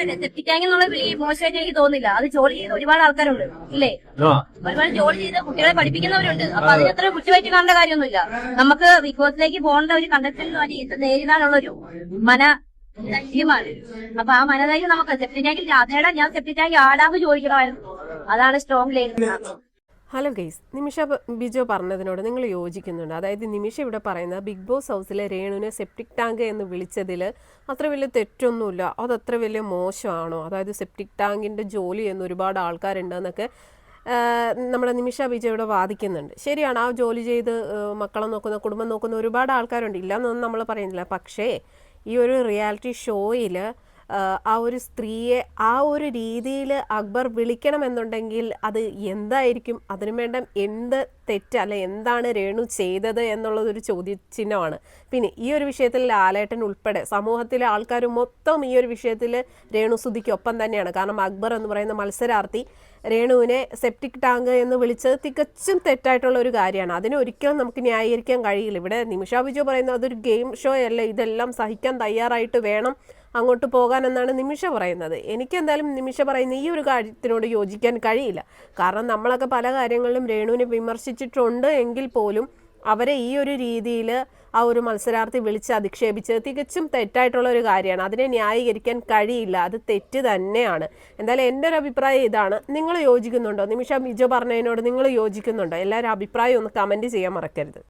പറഞ്ഞില്ലേ സെപ്റ്റി ടാങ്ക് എന്നുള്ള വിളി മോശമായിട്ട് എനിക്ക് തോന്നില്ല അത് ജോലി ചെയ്ത ഒരുപാട് ആൾക്കാരുണ്ട് ഇല്ലേ? ഒരുപാട് ജോലി ചെയ്ത് കുട്ടികളെ പഠിപ്പിക്കുന്നവരുണ്ട്. അപ്പൊ അതിന് അത്ര കുറ്റമായിട്ട് കാണേണ്ട കാര്യമൊന്നുമില്ല. നമുക്ക് വിഭവത്തിലേക്ക് പോകേണ്ട ഒരു കണ്ടക്ടറിൽ നേരിടാനുള്ള ഒരു മന ധൈര്യമാണ്. അപ്പൊ ആ മനധൈര്യം നമുക്ക് സെപ്റ്റി ടാങ്കിൽ അതേടാ ഞാൻ സെപ്റ്റി ടാങ്കിൽ ആടാന്ന് ചോദിക്കണമായിരുന്നു. അതാണ് strong line hello guys Nimisha Bijo പറഞ്ഞതിനോട് നിങ്ങൾ യോജിക്കുന്നുണ്ട്. അതായത് നിമിഷ ഇവിടെ പറയുന്ന ബിഗ് ബോസ് ഹൗസിലെ രേണുവിനെ സെപ്റ്റിക് ടാങ്ക് എന്ന് വിളിച്ചതിൽ അത്ര വലിയ തെറ്റൊന്നുമില്ല. അത് അത്ര വലിയ മോശമാണോ? അതായത് സെപ്റ്റിക് ടാങ്കിന്റെ ജോലി എന്ന് ഒരുപാട് ആൾക്കാരുണ്ടെന്നൊക്കെ നമ്മുടെ നിമിഷ ബിജോ ഇവിടെ വാദിക്കുന്നുണ്ട്. ശരിയാണ് ആ ജോലി ചെയ്ത് മക്കളെ നോക്കുന്ന കുടുംബം നോക്കുന്ന ഒരുപാട് ആൾക്കാരുണ്ട്. ഇല്ലയെന്നൊന്നും നമ്മൾ പറയുന്നില്ല. പക്ഷേ ഈ ഒരു റിയാലിറ്റി ഷോയിൽ ആ ഒരു സ്ത്രീയെ ആ ഒരു രീതിയിൽ അക്ബർ വിളിക്കണമെന്നുണ്ടെങ്കിൽ അത് എന്തായിരിക്കും? അതിനു വേണ്ട എന്ത് തെറ്റ് അല്ലെ? എന്താണ് രേണു ചെയ്തത് എന്നുള്ളതൊരു ചോദ്യചിഹ്നമാണ്. പിന്നെ ഈ ഒരു വിഷയത്തിൽ ലാലേട്ടൻ ഉൾപ്പെടെ സമൂഹത്തിലെ ആൾക്കാർ മൊത്തം ഈ ഒരു വിഷയത്തിൽ രേണു സുധിക്കൊപ്പം തന്നെയാണ്. കാരണം അക്ബർ എന്ന് പറയുന്ന മത്സരാർത്ഥി രേണുവിനെ സെപ്റ്റിക് ടാങ്ക് എന്ന് വിളിച്ചത് തികച്ചും തെറ്റായിട്ടുള്ള ഒരു കാര്യമാണ്. അതിനെ ഒരിക്കലും നമുക്ക് ന്യായീകരിക്കാൻ കഴിയില്ല. ഇവിടെ നിമിഷ ബിജു പറയുന്നത് അതൊരു ഗെയിം ഷോ അല്ല? ഇതെല്ലാം സഹിക്കാൻ തയ്യാറായിട്ട് വേണം അങ്ങോട്ട് പോകാൻ എന്നാണ് നിമിഷ പറയുന്നത്. എനിക്ക് എന്തായാലും നിമിഷ പറയുന്ന ഈ ഒരു കാര്യത്തിനോട് യോജിക്കാൻ കഴിയില്ല. കാരണം നമ്മളൊക്കെ പല കാര്യങ്ങളിലും രേണുവിനെ വിമർശിച്ചിട്ടുണ്ട് എങ്കിൽ പോലും അവരെ ഈ ഒരു രീതിയിൽ ആ ഒരു മത്സരാർത്ഥി വിളിച്ച് അധിക്ഷേപിച്ചത് തികച്ചും തെറ്റായിട്ടുള്ള ഒരു കാര്യമാണ്. അതിനെ ന്യായീകരിക്കാൻ കഴിയില്ല. അത് തെറ്റ് തന്നെയാണ്. എന്തായാലും എന്റെ ഒരു അഭിപ്രായം ഇതാണ്. നിങ്ങൾ യോജിക്കുന്നുണ്ടോ? നിമിഷ ബിജോ പറഞ്ഞതിനോട് നിങ്ങൾ യോജിക്കുന്നുണ്ടോ? എല്ലാവരും അഭിപ്രായം ഒന്ന് കമന്റ് ചെയ്യാൻ മറക്കരുത്.